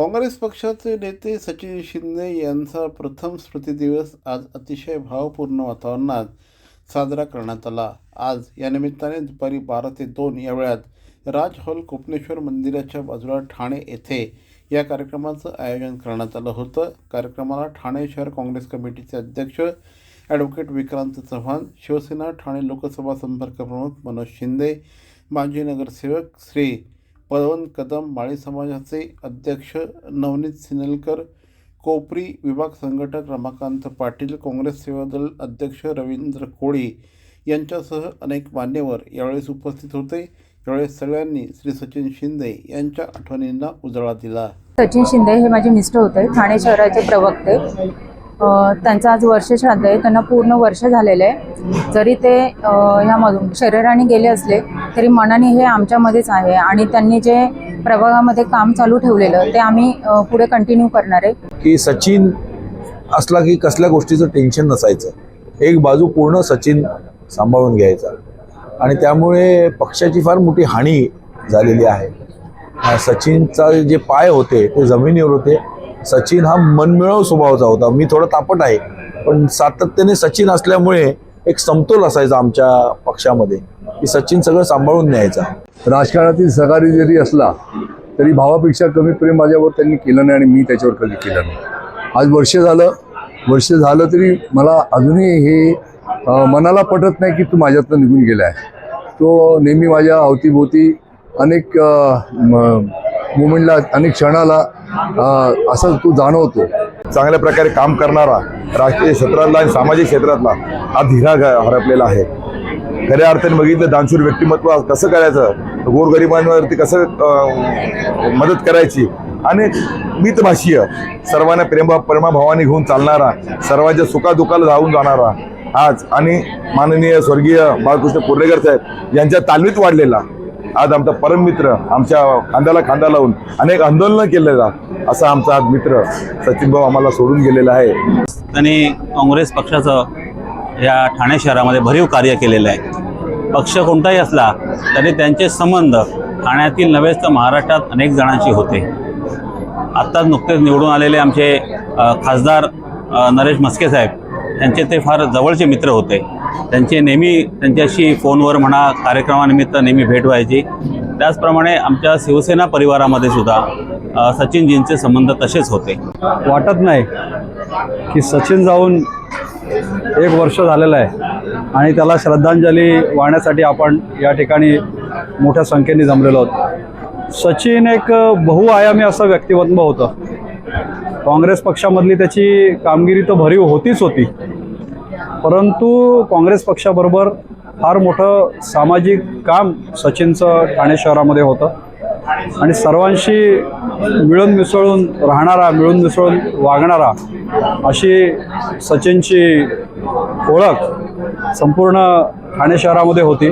काँग्रेस पक्षाचे नेते सचिन शिंदे यांचा प्रथम स्मृतिदिवस आज अतिशय भावपूर्ण वातावरणात साजरा करण्यात आला. आज या निमित्ताने दुपारी बारा ते दोन या वेळात राज हॉल कोपनेश्वर मंदिराच्या बाजूला ठाणे येथे या कार्यक्रमाचं आयोजन करण्यात आलं होतं. कार्यक्रमाला ठाणे शहर काँग्रेस कमिटीचे अध्यक्ष ॲडव्होकेट विक्रांत चव्हाण शिवसेना ठाणे लोकसभा संपर्क प्रमुख मनोज शिंदे माजी नगरसेवक श्री पवन कदम माळी समाजाचे अध्यक्ष नवनीत सिनलकर कोपरी विभाग संघटक रमाकांत पाटील काँग्रेस सेवादल अध्यक्ष रवींद्र कोळी यांच्यासह अनेक मान्यवर यावेळेस उपस्थित होते. यावेळेस सगळ्यांनी श्री सचिन शिंदे यांच्या आठवणींना उजाळा दिला. सचिन शिंदे हे माझे मिस्टर होते ठाणे शहराचे प्रवक्ते. त्यांचं आज वर्ष श्राद्ध आहे त्यांना पूर्ण वर्ष झालेलं आहे. जरी ते ह्यामधून शरीराने गेले असले तरी मनाने हे आमच्यामध्येच आहे आणि त्यांनी जे प्रभागामध्ये काम चालू ठेवलेलं ते आम्ही पुढे कंटिन्यू करणार आहे. की सचिन असला की कसल्या गोष्टीचं टेन्शन नसायचं. एक बाजू पूर्ण सचिन सांभाळून घ्यायचा. आणि त्यामुळे पक्षाची फार मोठी हानी झालेली आहे. सचिनचा जे पाय होते ते जमिनीवर होते सचिन हा मनमिळव स्वभावाचा होता. मी थोडा तापट आहे पण सातत्याने सचिन असल्यामुळे एक समतोल असायचा आमच्या पक्षामध्ये की सचिन सगळं सांभाळून न्यायचा. राजकारणातील सहकारी जरी असला तरी भावापेक्षा कमी प्रेम माझ्यावर त्यांनी केलं नाही आणि मी त्याच्यावर कधी केलं नाही. आज वर्ष झालं वर्ष झालं तरी मला अजूनही हे मनाला पटत नाही की तू माझ्यातनं निघून गेला आहे तो नेहमी माझ्या अवतीभोवती अनेक मुवमेंटला अनेक क्षणाला असं तू जाणवतो. चांगल्या प्रकारे काम करणारा राजकीय क्षेत्रातला आणि सामाजिक क्षेत्रातला हा धीरा हरपलेला आहे. खऱ्या अर्थाने बघितलं दानशूर व्यक्तिमत्व कसं करायचं? गोरगरिबांवरती कसं मदत करायची? आणि मितभाषीय सर्वांना प्रेमा प्रेमाभावाने घेऊन चालणारा सर्वांच्या सुखादुखाला धावून जाणारा आज आणि माननीय स्वर्गीय बाळकृष्ण कोर्लेकर साहेब यांच्या तालमीत वाढलेला. आज आमचा परममित्र आमच्या खांद्याला खांदा लावून अनेक आंदोलनं केलेला असा आमचा आज मित्र सचिन भाऊ आम्हाला सोडून गेलेला आहे. त्यांनी काँग्रेस पक्षाचं या ठाणे शहरामध्ये भरीव कार्य केलेलं आहे. पक्ष कोणताही असला तरी त्यांचे संबंध ठाण्यातील नव्हेच तर महाराष्ट्रात अनेक जणांशी होते. आत्ताच नुकतेच निवडून आलेले आमचे खासदार नरेश मस्के साहेब. त्यांचे ते फार जवळचे मित्र होते. त्यांचे नेहमी त्यांच्याशी फोनवर म्हणा कार्यक्रमानिमित्त नेहमी भेट व्हायची. त्याचप्रमाणे आमच्या शिवसेना परिवारामध्ये सुद्धा सचिनजींचे संबंध तसेच होते. वाटत नाही की सचिन जाऊन एक वर्ष झालेलं आहे आणि त्याला श्रद्धांजली वाहण्यासाठी आपण या ठिकाणी मोठ्या संख्येने जमलेलो आहोत. सचिन एक बहुआयामी असं व्यक्तिमत्व होतं. काँग्रेस पक्षामधली त्याची कामगिरी तर भरीव होतीच होती. परंतु काँग्रेस पक्षाबरोबर फार मोठं सामाजिक काम सचिनचं ठाणे शहरामध्ये होतं. आणि सर्वांशी मिळून मिसळून राहणारा मिळून मिसळून वागणारा अशी सचिनची ओळख संपूर्ण ठाणे शहरामध्ये होती.